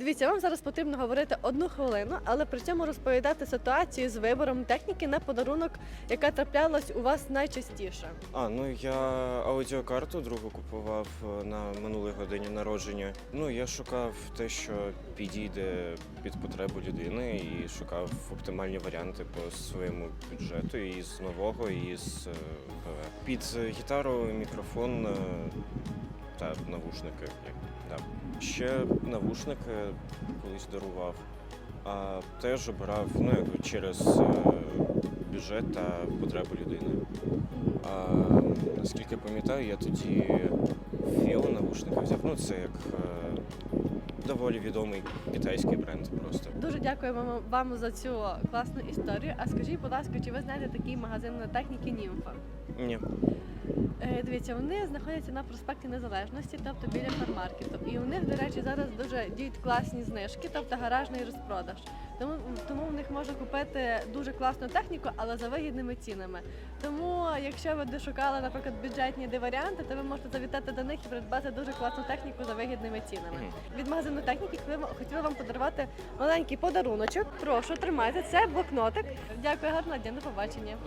Дивіться, вам зараз потрібно говорити одну хвилину, але при цьому розповідати ситуацію з вибором техніки на подарунок, яка траплялась у вас найчастіше. А, ну я аудіокарту другу купував е, на минулій годині народження. Ну я шукав те, що підійде під потребу людини, і шукав оптимальні варіанти по своєму бюджету і з нового, і з е, ПВ. Під гітару, мікрофон е, та навушники. як- Да. Ще навушники колись дарував. А теж обирав ну, якби через е, бюджет та потребу людини. А, наскільки пам'ятаю, я тоді Фіо навушники взяв. Ну, це як е, доволі відомий китайський бренд просто. Дуже дякуємо вам за цю класну історію. А скажіть, будь ласка, чи ви знаєте такий магазин техніки Німфа? Ні. Дивіться, вони знаходяться на проспекті Незалежності, тобто біля фармаркету. І у них, до речі, зараз дуже діють класні знижки, тобто гаражний розпродаж. Тому, тому в них можна купити дуже класну техніку, але за вигідними цінами. Тому, якщо ви дошукали, наприклад, бюджетні де варіанти, то ви можете завітати до них і придбати дуже класну техніку за вигідними цінами. Від магазину техніки хотіли- хотіла вам подарувати маленький подаруночок. Прошу, тримайте це блокнотик. Дякую, гарного дня, до побачення.